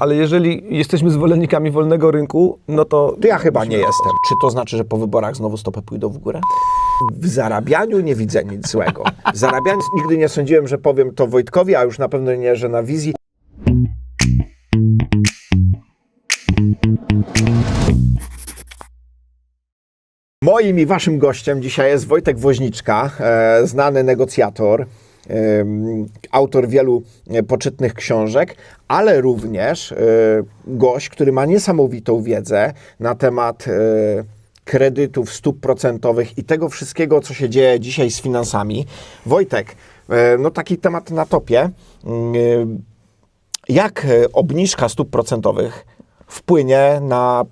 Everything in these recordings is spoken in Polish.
ale jeżeli jesteśmy zwolennikami wolnego rynku, no to... To ja chyba nie jestem. Czy to znaczy, że po wyborach znowu stopy pójdą w górę? W zarabianiu nie widzę nic złego. Zarabiając nigdy nie sądziłem, że powiem to Wojtkowi, a już na pewno nie, że na wizji. Moim i waszym gościem dzisiaj jest Wojtek Woźniczka, e, znany negocjator, autor wielu e, poczytnych książek, ale również e, gość, który ma niesamowitą wiedzę na temat e, kredytów, stóp procentowych i tego wszystkiego, co się dzieje dzisiaj z finansami. Wojtek, no taki temat na topie. Mm, Jak obniżka stóp procentowych wpłynie na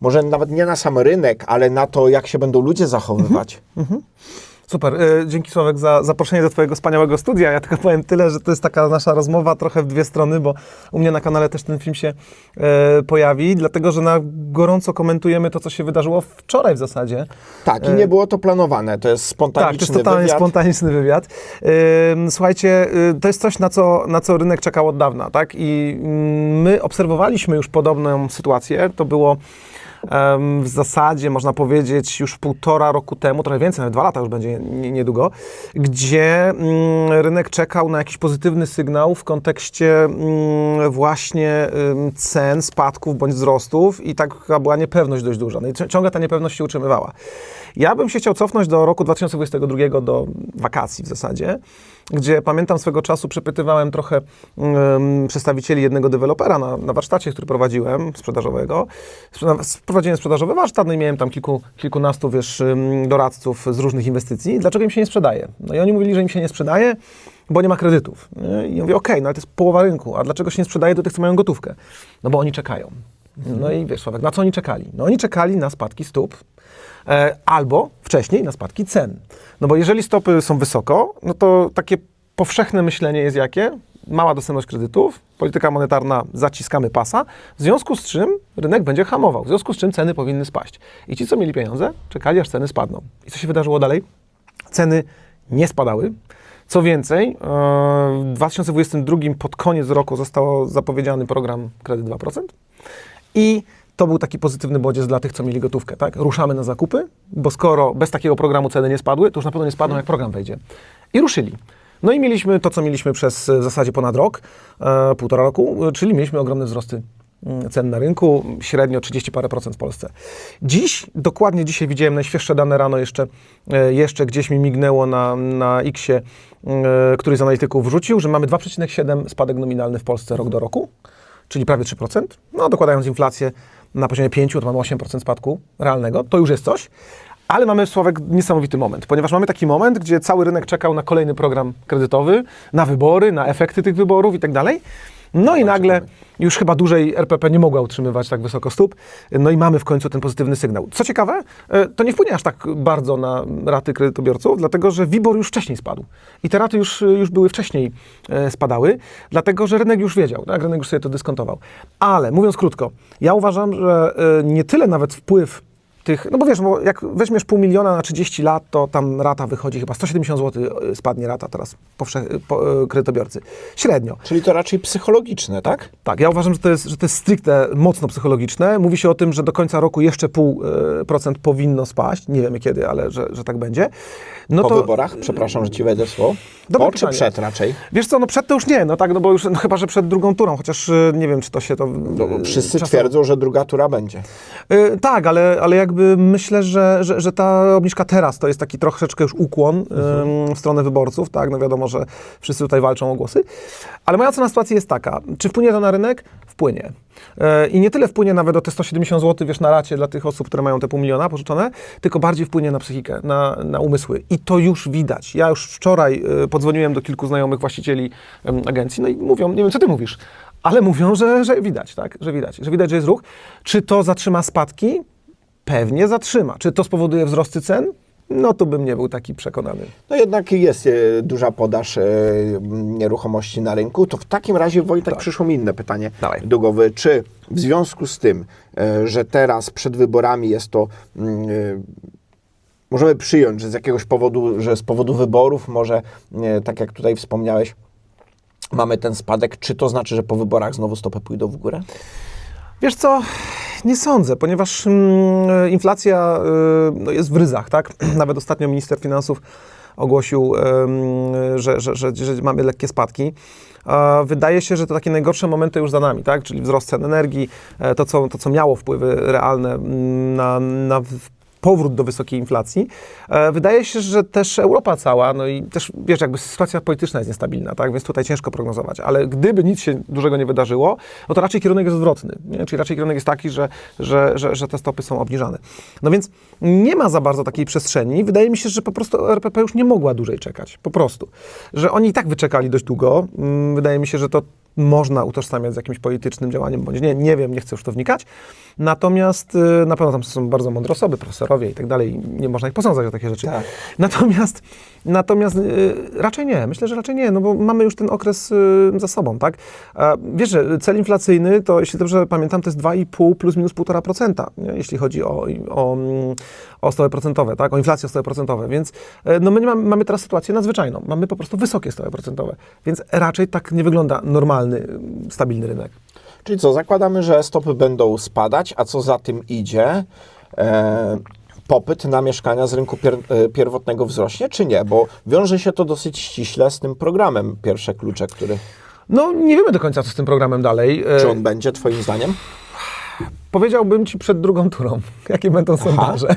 może nawet nie na sam rynek, ale na to, jak się będą ludzie zachowywać. Super. E, Dzięki Sławek za zaproszenie do Twojego wspaniałego studia. Ja tylko powiem tyle, że to jest taka nasza rozmowa trochę w dwie strony, bo u mnie na kanale też ten film się e, pojawi, dlatego że na gorąco komentujemy to, co się wydarzyło wczoraj w zasadzie. Tak, i nie było to planowane. To jest Tak, to spontaniczny jest totalnie wywiad. spontaniczny wywiad. Słuchajcie, y, to jest coś, na co, na co rynek czekał od dawna, tak? I mm, my obserwowaliśmy już podobną sytuację. To było w zasadzie, można powiedzieć, już półtora roku temu, trochę więcej, nawet dwa lata już będzie nie- niedługo, gdzie mm, rynek czekał na jakiś pozytywny sygnał w kontekście mm, właśnie cen, spadków bądź wzrostów i taka była niepewność dość duża. No i ci- ciągle ta niepewność się utrzymywała. Ja bym się chciał cofnąć do roku 2022, do wakacji w zasadzie, gdzie pamiętam swego czasu przepytywałem trochę um, przedstawicieli jednego dewelopera na, na warsztacie, który prowadziłem, sprzedażowego. Sprzeda- Prowadziłem sprzedażowy warsztat, no i miałem tam kilku, kilkunastu, wiesz, doradców z różnych inwestycji. Dlaczego im się nie sprzedaje? No i oni mówili, że im się nie sprzedaje, bo nie ma kredytów. nie? I ja mówię, okej, no ale to jest połowa rynku, a dlaczego się nie sprzedaje do tych, co mają gotówkę? No bo oni czekają. No i wiesz, Sławek, na co oni czekali? No oni czekali na spadki stóp, albo wcześniej na spadki cen. No bo jeżeli stopy są wysoko, no to takie powszechne myślenie jest jakie? Mała dostępność kredytów, polityka monetarna, zaciskamy pasa, w związku z czym rynek będzie hamował, w związku z czym ceny powinny spaść. I ci, co mieli pieniądze, czekali, aż ceny spadną. I co się wydarzyło dalej? Ceny nie spadały. Co więcej, e, w 2022 pod koniec roku został zapowiedziany program Kredyt 2%. I to był taki pozytywny bodziec dla tych, co mieli gotówkę. Tak? Ruszamy na zakupy, bo skoro bez takiego programu ceny nie spadły, to już na pewno nie spadną, jak program wejdzie. I ruszyli. No i mieliśmy to, co mieliśmy przez e, w zasadzie ponad rok, e, półtora roku, e, czyli mieliśmy ogromne wzrosty mm, cen na rynku, średnio 30 parę procent w Polsce. Dziś, dokładnie dzisiaj widziałem najświeższe dane rano jeszcze, e, jeszcze gdzieś mi mignęło na, na X-ie, któryś z analityków wrzucił, że mamy 2,7 spadek nominalny w Polsce rok do roku, czyli prawie 3%. No, dokładając inflację na poziomie 5, to mamy 8% spadku realnego. To już jest coś. Ale mamy, Sławek, niesamowity moment, ponieważ mamy taki moment, gdzie cały rynek czekał na kolejny program kredytowy, na wybory, na efekty tych wyborów i tak dalej. No i nagle już chyba dłużej RPP nie mogła utrzymywać tak wysoko stóp. No i mamy w końcu ten pozytywny sygnał. Co ciekawe, e, to nie wpłynie aż tak bardzo na raty kredytobiorców, dlatego że WIBOR już wcześniej spadł. I te raty już, już były wcześniej e, spadały, dlatego że rynek już wiedział, tak? rynek już sobie to dyskontował. Ale mówiąc krótko, ja uważam, że e, nie tyle nawet wpływ tych, no bo wiesz, bo jak weźmiesz pół miliona na 30 lat, to tam rata wychodzi chyba 170 zł spadnie rata teraz powsze- po, e, kredytobiorcy. Średnio. Czyli to raczej psychologiczne, tak? Tak, ja uważam, że to jest, że to jest stricte mocno psychologiczne. Mówi się o tym, że do końca roku jeszcze pół procent powinno spaść. Nie wiemy kiedy, ale że, że tak będzie. No Po to, wyborach, przepraszam, że ci wejdę słowo. Dobre Po czy przed raczej? Wiesz co, no przed to już nie, no tak, no bo już, no chyba, że przed drugą turą, chociaż nie wiem, czy to się to... No, wszyscy czasem- twierdzą, że druga tura będzie. E, tak, ale, ale jakby myślę, że, że, że ta obniżka teraz to jest taki troszeczkę już ukłon em, w stronę wyborców, tak, no wiadomo, że wszyscy tutaj walczą o głosy, ale moja ocena sytuacji jest taka, czy wpłynie to na rynek? Wpłynie. E, I nie tyle wpłynie nawet o te 170 zł, wiesz, na racie dla tych osób, które mają te pół miliona pożyczone, tylko bardziej wpłynie na psychikę, na, na umysły. I to już widać. Ja już wczoraj e, podzwoniłem do kilku znajomych właścicieli agencji, no i mówią, nie wiem, co ty mówisz, ale mówią, że, że widać, tak, że widać, że widać, że jest ruch. Czy to zatrzyma spadki? Pewnie zatrzyma. Czy to spowoduje wzrosty cen? No to bym nie był taki przekonany. No jednak jest e, duża podaż e, nieruchomości na rynku. To w takim razie, Wojtek, przyszło mi inne pytanie Dawaj. do głowy. Czy w związku z tym, e, że teraz przed wyborami jest to... e, Możemy przyjąć, że z jakiegoś powodu, że z powodu wyborów może, e, tak jak tutaj wspomniałeś, mamy ten spadek, czy to znaczy, że po wyborach znowu stopy pójdą w górę? Wiesz co, nie sądzę, ponieważ mm, inflacja y, no jest w ryzach, tak? Nawet ostatnio minister finansów ogłosił, em, że, że, że, że mamy lekkie spadki. Wydaje się, że to takie najgorsze momenty już za nami, tak? Czyli wzrost cen energii, e, to co, to, co miało wpływy realne mm, na, na powrót do wysokiej inflacji. E, Wydaje się, że też Europa cała, no i też, wiesz, jakby sytuacja polityczna jest niestabilna, tak, więc tutaj ciężko prognozować, ale gdyby nic się dużego nie wydarzyło, no to raczej kierunek jest odwrotny, nie? czyli raczej kierunek jest taki, że, że, że, że te stopy są obniżane. No więc nie ma za bardzo takiej przestrzeni. Wydaje mi się, że po prostu RPP już nie mogła dłużej czekać, po prostu. Że oni i tak wyczekali dość długo. Mm, Wydaje mi się, że to można utożsamiać z jakimś politycznym działaniem, bądź nie, nie wiem, nie chcę już w to wnikać. Natomiast y, na pewno tam są bardzo mądre osoby, profesorowie i tak dalej, nie można ich posądzać o takie rzeczy. Tak. Natomiast, natomiast y, raczej nie, myślę, że raczej nie, no bo mamy już ten okres y, za sobą, tak? Wiesz, że cel inflacyjny to, jeśli dobrze pamiętam, to jest 2,5 plus minus 1,5%, nie? jeśli chodzi o, o, mm, o stopy procentowe, tak? O inflację o stopy procentowe, więc y, no my mamy, mamy teraz sytuację nadzwyczajną, mamy po prostu wysokie stopy procentowe, więc raczej tak nie wygląda normalny, stabilny rynek. Czyli co, zakładamy, że stopy będą spadać, a co za tym idzie? E, popyt na mieszkania z rynku pier, e, pierwotnego wzrośnie, czy nie? Bo wiąże się to dosyć ściśle z tym programem Pierwsze Klucze, który... No nie wiemy do końca, co z tym programem dalej. Y, Czy on będzie, twoim zdaniem? Powiedziałbym ci przed drugą turą, jakie będą sondaże.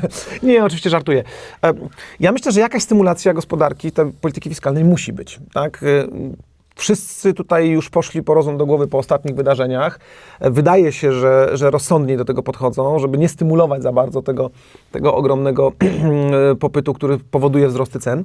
Nie, oczywiście żartuję. E, Ja myślę, że jakaś stymulacja gospodarki, tej polityki fiskalnej musi być. Tak? Wszyscy tutaj już poszli po rozum do głowy po ostatnich wydarzeniach. Wydaje się, że, że rozsądniej do tego podchodzą, żeby nie stymulować za bardzo tego, tego ogromnego popytu, który powoduje wzrosty cen.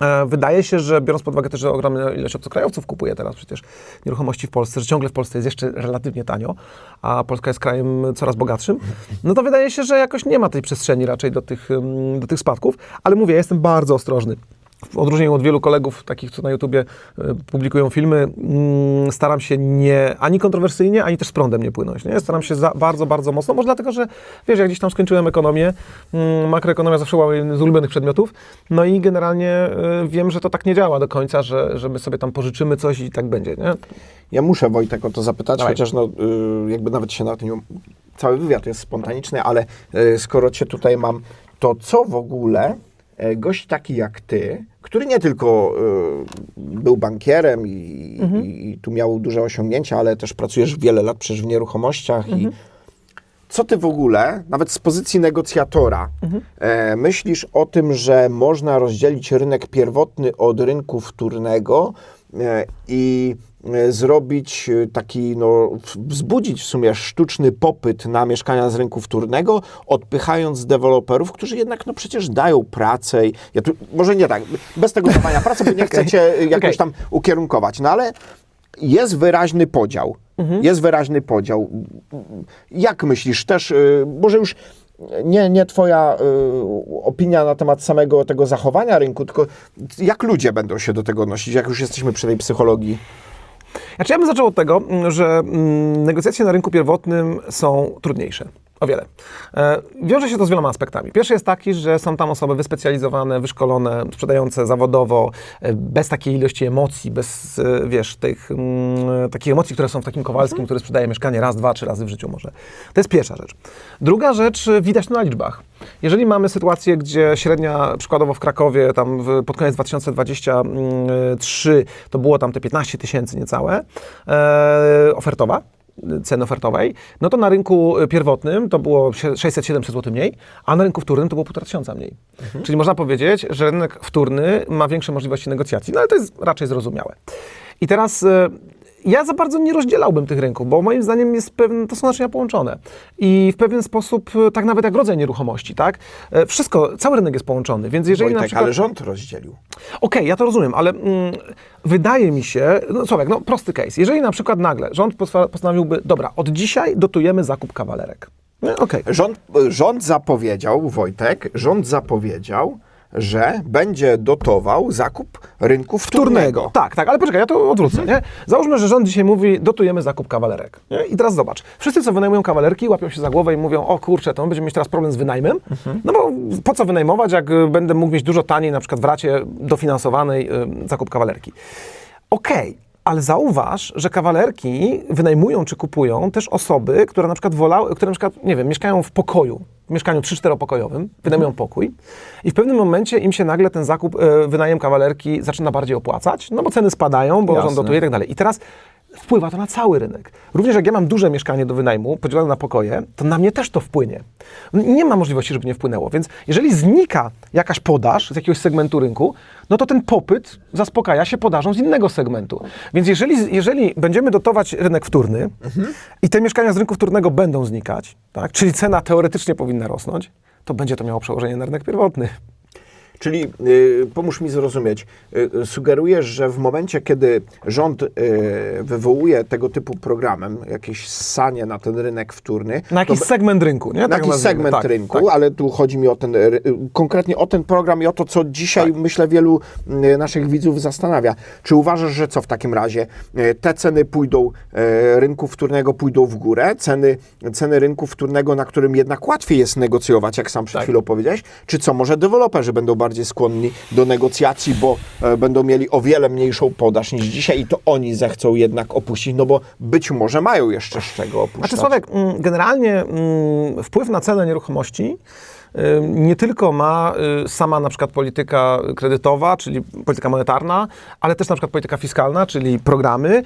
E, Wydaje się, że biorąc pod uwagę też, że ogromna ilość obcokrajowców kupuje teraz przecież nieruchomości w Polsce, że ciągle w Polsce jest jeszcze relatywnie tanio, a Polska jest krajem coraz bogatszym, no to wydaje się, że jakoś nie ma tej przestrzeni raczej do tych, ym, do tych spadków, ale mówię, ja jestem bardzo ostrożny. W odróżnieniu od wielu kolegów, takich, co na YouTubie e, publikują filmy, mm, staram się nie ani kontrowersyjnie, ani też z prądem nie płynąć. Nie? Staram się za, bardzo, bardzo mocno, może dlatego, że wiesz, ja gdzieś tam skończyłem ekonomię, mm, makroekonomia zawsze była jednym z ulubionych przedmiotów, no i generalnie e, wiem, że to tak nie działa do końca, że, że my sobie tam pożyczymy coś i tak będzie, nie? Ja muszę Wojtek o to zapytać, Dawaj. chociaż no, y, jakby nawet się na tym... Cały wywiad jest spontaniczny, ale y, skoro cię tutaj mam, to co w ogóle gość taki jak ty, który nie tylko y, był bankierem i, i, i tu miał duże osiągnięcia, ale też pracujesz wiele lat przecież w nieruchomościach i co ty w ogóle, nawet z pozycji negocjatora, e, myślisz o tym, że można rozdzielić rynek pierwotny od rynku wtórnego e, i e, zrobić e, taki, no, wzbudzić w sumie sztuczny popyt na mieszkania z rynku wtórnego, odpychając deweloperów, którzy jednak, no przecież dają pracę. I ja tu, może nie tak, bez tego dawania pracy, bo nie chcę cię e, jakoś Okej. tam ukierunkować, no ale jest wyraźny podział. Jest wyraźny podział. Jak myślisz też, może już nie, nie twoja y, opinia na temat samego tego zachowania rynku, tylko jak ludzie będą się do tego odnosić, jak już jesteśmy przy tej psychologii? Znaczy ja bym zaczął od tego, mm, że mm, negocjacje na rynku pierwotnym są trudniejsze. O wiele. E, wiąże się to z wieloma aspektami. Pierwszy jest taki, że są tam osoby wyspecjalizowane, wyszkolone, sprzedające zawodowo, e, bez takiej ilości emocji, bez, e, wiesz, tych mm, takich emocji, które są w takim Kowalskim, który sprzedaje mieszkanie raz, dwa, trzy razy w życiu może. To jest pierwsza rzecz. Druga rzecz, widać to na liczbach. Jeżeli mamy sytuację, gdzie średnia, przykładowo w Krakowie, tam w, pod koniec 2023, to było tam te 15 tysięcy niecałe, e, ofertowa, ceny ofertowej, no to na rynku pierwotnym to było 600-700 zł mniej, a na rynku wtórnym to było 1,5 tysiąca mniej. Czyli można powiedzieć, że rynek wtórny ma większe możliwości negocjacji, no ale to jest raczej zrozumiałe. I teraz e, ja za bardzo nie rozdzielałbym tych rynków, bo moim zdaniem jest pewne, to są naczynia połączone. I w pewien sposób, e, tak nawet jak rodzaj nieruchomości, tak? E, Wszystko, cały rynek jest połączony, więc jeżeli na Wojtek, przykład... ale rząd rozdzielił. Okej, ja to rozumiem, ale mm, wydaje mi się, no Sławek, no prosty case. Jeżeli na przykład nagle rząd postanowiłby, dobra, od dzisiaj dotujemy zakup kawalerek. Nie? Okej. Rząd, rząd zapowiedział, Wojtek, rząd zapowiedział, że będzie dotował zakup rynku wtórnego. Tak, tak, ale poczekaj, ja to odwrócę, nie? Załóżmy, że rząd dzisiaj mówi, dotujemy zakup kawalerek. Nie? I teraz zobacz, wszyscy, co wynajmują kawalerki, łapią się za głowę i mówią, o kurczę, to my będziemy mieć teraz problem z wynajmem, no bo po co wynajmować, jak będę mógł mieć dużo taniej, na przykład w racie dofinansowanej y, zakup kawalerki. Okej, Ale zauważ, że kawalerki wynajmują czy kupują też osoby, które na przykład wolały, które na przykład, nie wiem, mieszkają w pokoju, w mieszkaniu 3-4-pokojowym, wynajmują pokój i w pewnym momencie im się nagle ten zakup, e, wynajem kawalerki zaczyna bardziej opłacać, no bo ceny spadają, bo Jasne. rząd dotuje i tak dalej. I teraz wpływa to na cały rynek. Również jak ja mam duże mieszkanie do wynajmu, podzielone na pokoje, to na mnie też to wpłynie. Nie ma możliwości, żeby nie wpłynęło. Więc jeżeli znika jakaś podaż z jakiegoś segmentu rynku, no to ten popyt zaspokaja się podażą z innego segmentu. Więc jeżeli, jeżeli będziemy dotować rynek wtórny i te mieszkania z rynku wtórnego będą znikać, tak, czyli cena teoretycznie powinna rosnąć, to będzie to miało przełożenie na rynek pierwotny. Czyli y, pomóż mi zrozumieć. Y, sugerujesz, że w momencie, kiedy rząd y, wywołuje tego typu programem, jakieś ssanie na ten rynek wtórny, Na jakiś to, segment rynku, nie? na Tak jakiś segment Tak, rynku, tak. ale tu chodzi mi o ten, y, konkretnie o ten program i o to, co dzisiaj, Tak. myślę, wielu y, naszych widzów zastanawia. Czy uważasz, że co w takim razie? Y, Te ceny pójdą, y, rynku wtórnego pójdą w górę, ceny, ceny rynku wtórnego, na którym jednak łatwiej jest negocjować, jak sam przed Tak. chwilą powiedziałeś, czy co, może deweloperzy będą bardziej skłonni do negocjacji, bo e, będą mieli o wiele mniejszą podaż niż dzisiaj i to oni zechcą jednak opuścić, no bo być może mają jeszcze z czego opuszczać. Znaczy Sławek, mm, generalnie mm, wpływ na cenę nieruchomości nie tylko ma y, sama na przykład polityka kredytowa, czyli polityka monetarna, ale też na przykład polityka fiskalna, czyli programy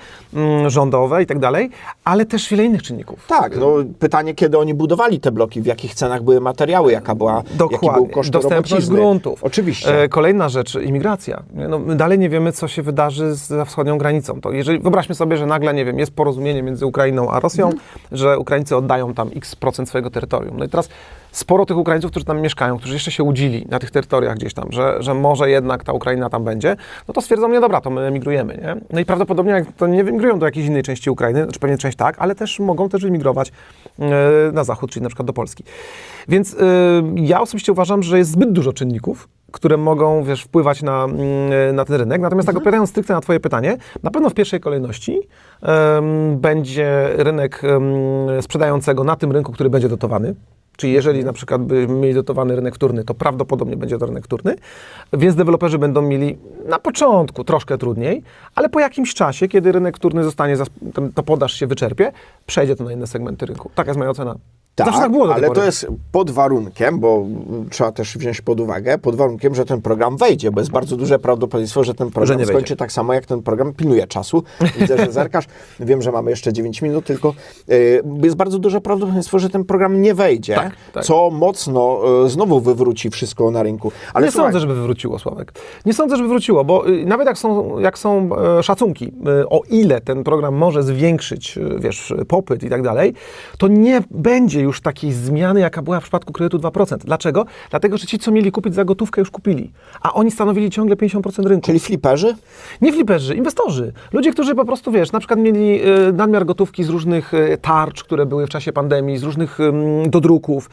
rządowe i tak dalej, ale też wiele innych czynników. Tak, no pytanie, kiedy oni budowali te bloki, w jakich cenach były materiały, jaka była, jaki był Dokładnie. koszt Dostępność robocizny. gruntów. Oczywiście. E, kolejna rzecz, imigracja. No, my dalej nie wiemy, co się wydarzy za wschodnią granicą. To jeżeli, wyobraźmy sobie, że nagle, nie wiem, jest porozumienie między Ukrainą a Rosją, Mhm. że Ukraińcy oddają tam x procent swojego terytorium. No i teraz sporo tych Ukraińców, którzy tam mieszkają, którzy jeszcze się udzili na tych terytoriach gdzieś tam, że, że może jednak ta Ukraina tam będzie, no to stwierdzą, nie dobra, to my emigrujemy, nie? No i prawdopodobnie jak to nie emigrują do jakiejś innej części Ukrainy, znaczy pewnie część tak, ale też mogą też emigrować e, na zachód, czyli na przykład do Polski. Więc y, ja osobiście uważam, że jest zbyt dużo czynników, które mogą, wiesz, wpływać na, mm, na ten rynek. Natomiast tak odpowiadając stricte na twoje pytanie, na pewno w pierwszej kolejności em, będzie rynek em, sprzedającego na tym rynku, który będzie dotowany. Czyli jeżeli na przykład by mieli dotowany rynek wtórny, to prawdopodobnie będzie to rynek wtórny, więc deweloperzy będą mieli na początku troszkę trudniej, ale po jakimś czasie, kiedy rynek wtórny zostanie, to podaż się wyczerpie, przejdzie to na inne segmenty rynku. Taka jest moja ocena. Zawsze tak było ale to jest pod warunkiem, bo trzeba też wziąć pod uwagę, pod warunkiem, że ten program wejdzie, bo jest bardzo duże prawdopodobieństwo, że ten program nie skończy wejdzie. tak samo, jak ten program pilnuje czasu. Widzę, że zerkasz. Wiem, że mamy jeszcze 9 minut, tylko y, jest bardzo duże prawdopodobieństwo, że ten program nie wejdzie, Tak, tak. co mocno y, znowu wywróci wszystko na rynku. Ale nie słuchaj, sądzę, żeby wywróciło, Sławek. Nie sądzę, żeby wróciło, bo y, nawet jak są, jak są e, szacunki, y, o ile ten program może zwiększyć, y, wiesz, popyt i tak dalej, to nie będzie już takiej zmiany, jaka była w przypadku kredytu 2%. Dlaczego? Dlatego, że ci, co mieli kupić za gotówkę, już kupili, a oni stanowili ciągle 50% rynku. Czyli fliperzy? Nie fliperzy, inwestorzy. Ludzie, którzy po prostu, wiesz, na przykład mieli e, nadmiar gotówki z różnych e, tarcz, które były w czasie pandemii, z różnych dodruków,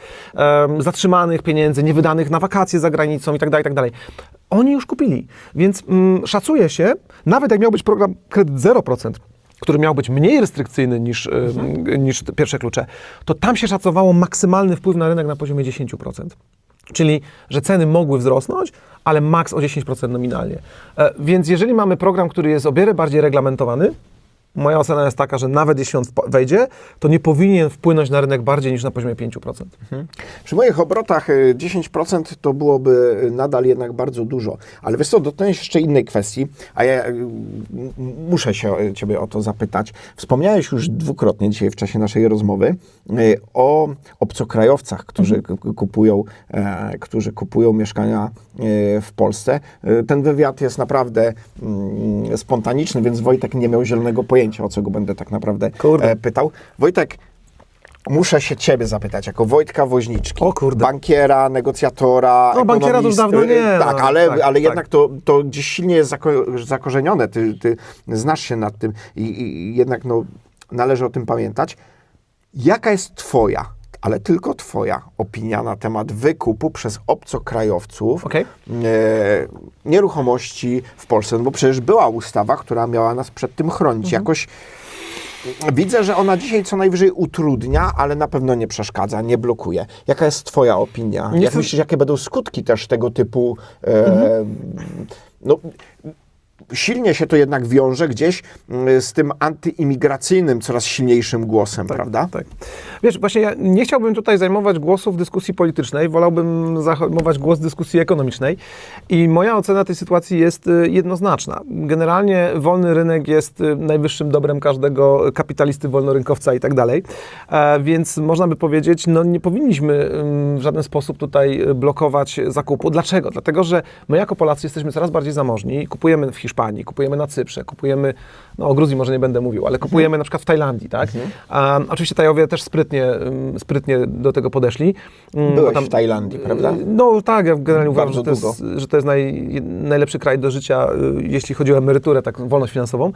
zatrzymanych pieniędzy, niewydanych na wakacje za granicą itd., itd. Oni już kupili. Więc mm, szacuje się, nawet jak miał być program kredyt 0%, który miał być mniej restrykcyjny niż, em, niż te pierwsze klucze, to tam się szacowało maksymalny wpływ na rynek na poziomie 10%. Czyli, że ceny mogły wzrosnąć, ale maks o 10% nominalnie. E, więc jeżeli mamy program, który jest o wiele bardziej reglamentowany, moja ocena jest taka, że nawet jeśli on wejdzie, to nie powinien wpłynąć na rynek bardziej niż na poziomie 5%. Przy moich obrotach y, 10% to byłoby y, nadal jednak bardzo dużo. Ale wiesz co, dotknąłeś jeszcze innej kwestii, a ja y, muszę się y, Ciebie o to zapytać. Wspomniałeś już dwukrotnie dzisiaj w czasie naszej rozmowy y, o obcokrajowcach, którzy k- kupują, e, którzy kupują mieszkania e, w Polsce. Ten wywiad jest naprawdę mm, spontaniczny, więc Wojtek nie miał zielonego pojęcia, o co go będę tak naprawdę e, pytał. Wojtek, Muszę się ciebie zapytać, jako Wojtka Woźniczki, O kurde. bankiera, negocjatora, No, bankiera to już dawno nie, Tak, no, ale, tak, ale tak. jednak to, to gdzieś silnie jest zako- zakorzenione. Ty, ty znasz się nad tym i, i jednak no, należy o tym pamiętać. Jaka jest twoja, ale tylko twoja opinia na temat wykupu przez obcokrajowców Okej. e, nieruchomości w Polsce? No bo przecież była ustawa, która miała nas przed tym chronić. Mhm. Jakoś Widzę, że ona dzisiaj co najwyżej utrudnia, ale na pewno nie przeszkadza, nie blokuje. Jaka jest Twoja opinia? Jak myślisz, jakie będą skutki też tego typu. E, No, silnie się to jednak wiąże gdzieś mm, z tym antyimigracyjnym, coraz silniejszym głosem, prawda? Tak. Wiesz, właśnie ja nie chciałbym tutaj zajmować głosu w dyskusji politycznej, wolałbym zajmować głos w dyskusji ekonomicznej i moja ocena tej sytuacji jest y, jednoznaczna. Generalnie wolny rynek jest y, najwyższym dobrem każdego kapitalisty, wolnorynkowca i tak dalej, E, więc można by powiedzieć, no nie powinniśmy w żaden sposób tutaj y, blokować zakupu. Dlaczego? Dlatego, że my jako Polacy jesteśmy coraz bardziej zamożni, kupujemy w Hiszpanii, kupujemy na Cyprze, kupujemy, no o Gruzji może nie będę mówił, ale kupujemy na przykład w Tajlandii, tak? A, oczywiście Tajowie też sprytnie, ym, sprytnie do tego podeszli. Ym, Byłeś bo w Tajlandii, prawda? No tak, ja generalnie uważam, że to jest, że to jest naj, najlepszy kraj do życia, y, jeśli chodzi o emeryturę, tak wolność finansową.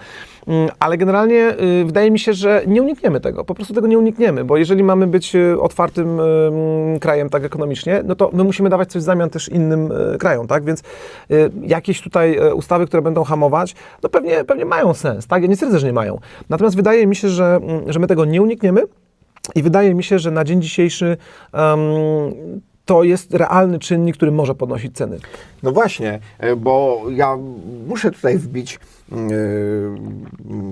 Ym, Ale generalnie y, wydaje mi się, że nie unikniemy tego. Po prostu tego nie unikniemy, bo jeżeli mamy być y, otwartym ym, krajem tak ekonomicznie, no to my musimy dawać coś w zamian też innym y, krajom, tak? Więc y, jakieś tutaj y, ustawy, które będą hamować, no pewnie, pewnie mają sens, tak? Ja nie twierdzę, że nie mają. Natomiast wydaje mi się, że, mm, że my tego nie unikniemy. I wydaje mi się, że na dzień dzisiejszy em, to jest realny czynnik, który może podnosić ceny. No właśnie, e, bo ja muszę tutaj wbić yy,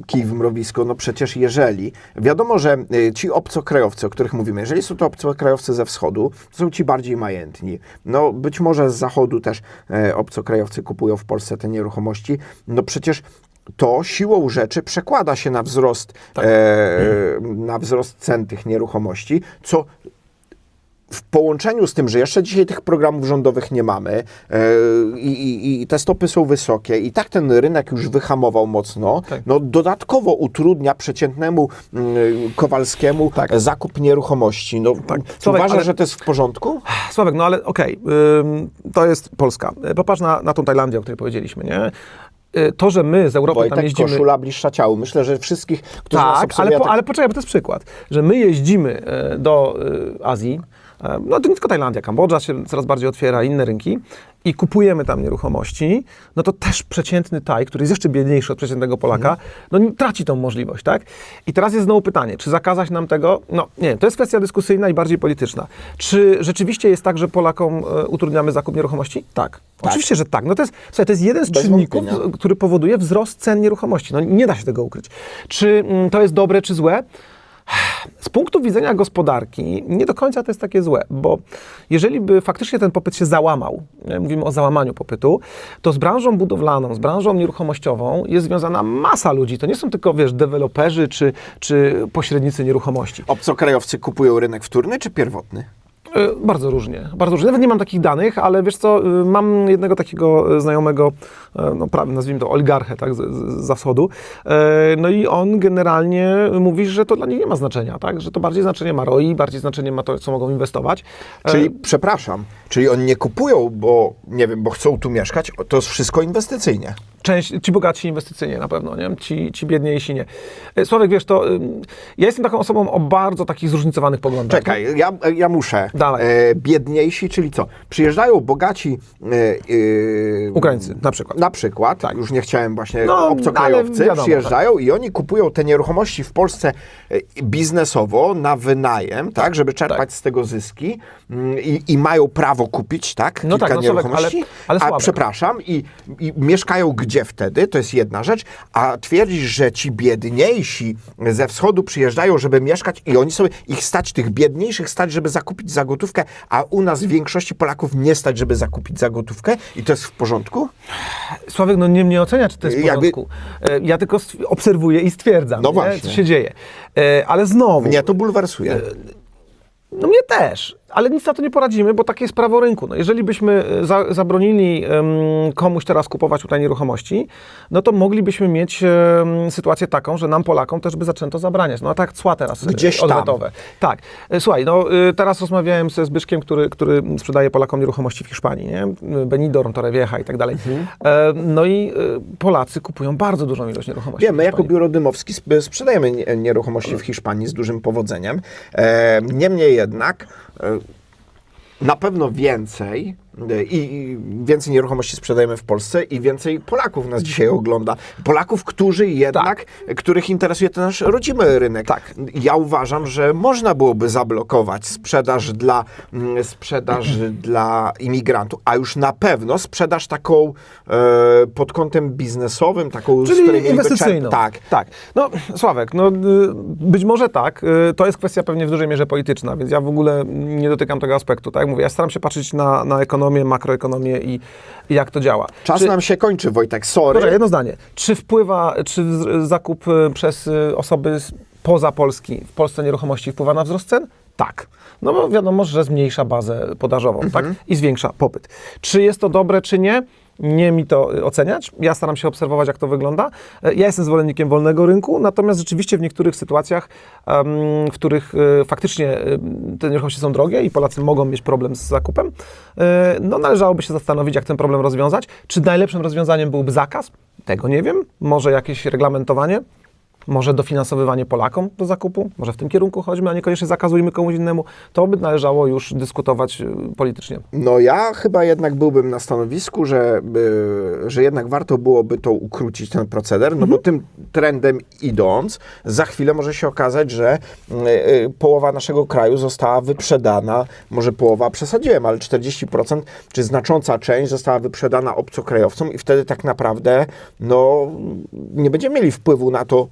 kij w mrowisko, no przecież jeżeli, wiadomo, że y, ci obcokrajowcy, o których mówimy, jeżeli są to obcokrajowcy ze wschodu, to są ci bardziej majętni. No być może z zachodu też e, obcokrajowcy kupują w Polsce te nieruchomości, no przecież to siłą rzeczy przekłada się na wzrost, e, na wzrost cen tych nieruchomości, co w połączeniu z tym, że jeszcze dzisiaj tych programów rządowych nie mamy e, i, i, te stopy są wysokie i tak ten rynek już wyhamował mocno, Tak. no dodatkowo utrudnia przeciętnemu mm, Kowalskiemu zakup nieruchomości. No, Tak. Sławek, uważasz, ale- że to jest w porządku? Sławek, no ale okej, ym, to jest Polska. Y, Popatrz na, na tą Tajlandię, o której powiedzieliśmy, nie? Y, To, że my z Europy tam Wojtek jeździmy... koszula bliższa ciału. Myślę, że wszystkich, którzy nas Tak, obserwują... ale, po, tak- ale poczekaj, bo to jest przykład, że my jeździmy e, do e, Azji, e, no to nie tylko Tajlandia, Kambodża się coraz bardziej otwiera, inne rynki i kupujemy tam nieruchomości, no to też przeciętny Taj, który jest jeszcze biedniejszy od przeciętnego Polaka, no nie- traci tą możliwość, tak? I teraz jest znowu pytanie, czy zakazać nam tego? No nie, to jest kwestia dyskusyjna i bardziej polityczna. Czy rzeczywiście jest tak, że Polakom e, utrudniamy zakup nieruchomości? Tak. Oczywiście, że tak. No to jest, słuchaj, to jest jeden z Bez czynników, wątpienia. który powoduje wzrost cen nieruchomości. No nie da się tego ukryć. Czy mm, to jest dobre, czy złe? Z punktu widzenia gospodarki nie do końca to jest takie złe, bo jeżeli by faktycznie ten popyt się załamał, nie, mówimy o załamaniu popytu, to z branżą budowlaną, z branżą nieruchomościową jest związana masa ludzi. To nie są tylko, wiesz, deweloperzy czy, czy pośrednicy nieruchomości. Obcokrajowcy kupują rynek wtórny czy pierwotny? Y, Bardzo różnie, bardzo różnie. Nawet nie mam takich danych, ale wiesz co, y, mam jednego takiego y, znajomego, y, no prawie nazwijmy to oligarchę, tak, z, z zachodu. No i on generalnie mówi, że to dla nich nie ma znaczenia, tak, że to bardziej znaczenie ma ROI, bardziej znaczenie ma to, co mogą inwestować. Czyli, przepraszam, czyli oni nie kupują, bo nie wiem, bo chcą tu mieszkać, to jest wszystko inwestycyjnie. Część, ci bogaci inwestycyjnie na pewno, nie? Ci, ci biedniejsi nie. Y, Sławek, wiesz, to ja jestem taką osobą o bardzo takich zróżnicowanych poglądach. Czekaj, ja, ja muszę. Dawaj. E, biedniejsi, czyli co? Przyjeżdżają bogaci e, e, Ukraińcy, na przykład. Na przykład, już nie chciałem właśnie No, obcokrajowcy, wiadomo, przyjeżdżają i oni kupują te nieruchomości w Polsce e, biznesowo, na wynajem, tak, żeby czerpać tak. z tego zyski mm, i, i mają prawo kupić, tak, No kilka tak, no Sławek, nieruchomości. ale- ale a Sławek. przepraszam, i, i mieszkają gdzie wtedy, to jest jedna rzecz, a twierdzisz, że ci biedniejsi ze wschodu przyjeżdżają, żeby mieszkać i oni sobie, ich stać, tych biedniejszych stać, żeby zakupić za gotówkę, a u nas większości Polaków nie stać, żeby zakupić za gotówkę i to jest w porządku? Sławek, no nie mnie ocenia, czy to jest w Jakby- porządku. E, Ja tylko obserwuję i stwierdzam, No nie, właśnie. co się dzieje. E, Ale znowu, Mnie to bulwersuje. no mnie też, ale nic na to nie poradzimy, bo takie jest prawo rynku. No jeżeli byśmy e, za, zabronili komuś teraz kupować tutaj nieruchomości, no to moglibyśmy mieć sytuację taką, że nam Polakom też by zaczęto zabraniać. No a tak cła teraz e, Gdzieś tam. odwetowe. Tak. E, Słuchaj, no teraz rozmawiałem ze Zbyszkiem, który, który sprzedaje Polakom nieruchomości w Hiszpanii, nie? Benidorm, Torrevieja i tak dalej. Mhm. No i Polacy kupują bardzo dużą ilość nieruchomości. Wiemy, jako biuro Dymowski sp- sprzedajemy nie- nieruchomości w Hiszpanii z dużym powodzeniem. Niemniej jednak na pewno więcej i i więcej nieruchomości sprzedajemy w Polsce i więcej Polaków nas dzisiaj ogląda. Polaków, którzy jednak, których interesuje ten nasz rodzimy rynek. Tak. Ja uważam, że można byłoby zablokować sprzedaż dla, mm, sprzedaż dla imigrantów, a już na pewno sprzedaż taką e, pod kątem biznesowym, taką Czyli inwestycyjną. Tak. tak. No, Sławek, no, y, być może tak. y, To jest kwestia pewnie w dużej mierze polityczna, więc ja w ogóle nie dotykam tego aspektu. Tak mówię, ja staram się patrzeć na, na ekonomię, makroekonomię i, jak to działa. Czas Czy- nam się kończy, Wojtek, sorry. Dobra, jedno zdanie. Czy wpływa, czy zakup y, przez y, osoby poza Polski w Polsce nieruchomości wpływa na wzrost cen? Tak. No bo wiadomo, że zmniejsza bazę podażową, tak? I zwiększa popyt. Czy jest to dobre, czy nie? Nie mi to y, oceniać. Ja staram się obserwować, jak to wygląda. E, Ja jestem zwolennikiem wolnego rynku, natomiast rzeczywiście w niektórych sytuacjach, w których y, faktycznie y, te nieruchomości są drogie i Polacy mogą mieć problem z zakupem, no należałoby się zastanowić, jak ten problem rozwiązać. Czy najlepszym rozwiązaniem byłby zakaz? Tego nie wiem. Może jakieś reglamentowanie? Może dofinansowywanie Polakom do zakupu? Może w tym kierunku chodźmy, a niekoniecznie zakazujmy komuś innemu? To by należało już dyskutować y, politycznie. No ja chyba jednak byłbym na stanowisku, że, y, że jednak warto byłoby to ukrócić, ten proceder, no bo tym trendem idąc, za chwilę może się okazać, że y, połowa naszego kraju została wyprzedana, może połowa przesadziłem, ale 40% czy znacząca część została wyprzedana obcokrajowcom i wtedy tak naprawdę no, nie będziemy mieli wpływu na to,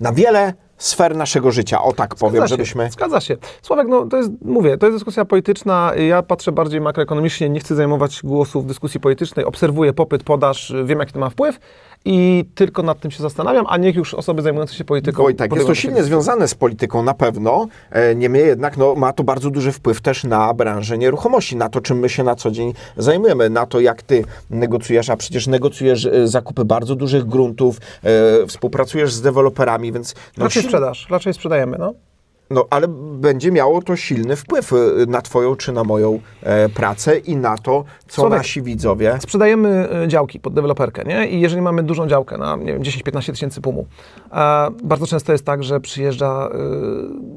na wiele sfer naszego życia, o tak powiem, Zgadza się, żebyśmy... Zgadza się. Sławek, no to jest, mówię, to jest dyskusja polityczna. Ja patrzę bardziej makroekonomicznie, nie chcę zajmować głosu w dyskusji politycznej. Obserwuję popyt, podaż, wiem jaki to ma wpływ i tylko nad tym się zastanawiam, a niech już osoby zajmujące się polityką... Wojtek, jest to silnie związane z polityką na pewno, e, niemniej jednak no, ma to bardzo duży wpływ też na branżę nieruchomości, na to, czym my się na co dzień zajmujemy, na to, jak ty negocjujesz, a przecież negocjujesz e, zakupy bardzo dużych gruntów, e, współpracujesz z deweloperami, więc no, Raczej sprzedaż, raczej sprzedajemy, no. No, ale będzie miało to silny wpływ e, na twoją czy na moją e, pracę i na to, co Sławek, nasi widzowie... Sprzedajemy e, działki pod deweloperkę, nie? I jeżeli mamy dużą działkę na, nie wiem, 10-15 tysięcy pumu, e, bardzo często jest tak, że przyjeżdża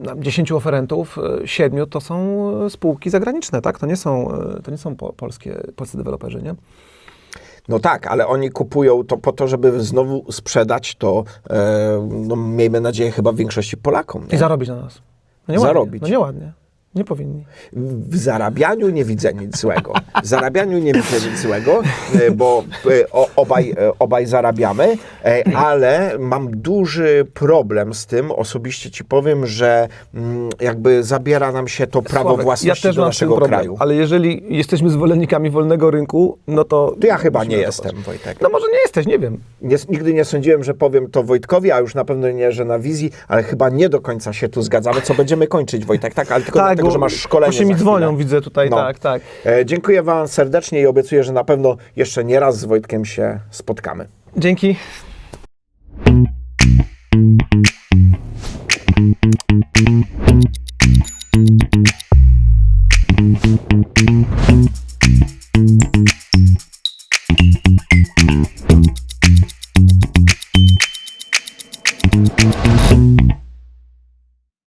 e, nam 10 oferentów, e, 7 to są e, spółki zagraniczne, tak? To nie są, e, to nie są po, polskie, polscy deweloperzy, nie? No tak, ale oni kupują to po to, żeby znowu sprzedać to, e, no, miejmy nadzieję, chyba w większości Polakom. Nie? I zarobić na nas. No nieładnie, Zarobić. No nieładnie. Nie powinni. W zarabianiu nie widzę nic złego. W zarabianiu nie widzę nic złego, e, bo e, obaj, e, obaj zarabiamy, ale mam duży problem z tym. Osobiście ci powiem, że mm, jakby zabiera nam się to prawo Sławek, własności ja do naszego problem, kraju. Ale jeżeli jesteśmy zwolennikami wolnego rynku, no to... To ja chyba nie jestem. Wojtek. No może nie jesteś, nie wiem. Nie, nigdy nie sądziłem, że powiem to Wojtkowi, a już na pewno nie, że na wizji, ale chyba nie do końca się tu zgadzamy, co będziemy kończyć, Wojtek, tak? Ale tylko dlatego, że masz szkolenie Właśnie mi dzwonią, chwilę. widzę tutaj, No. tak, tak. E, dziękuję Wam serdecznie i obiecuję, że na pewno jeszcze nie raz z Wojtkiem się spotkamy. Dzięki.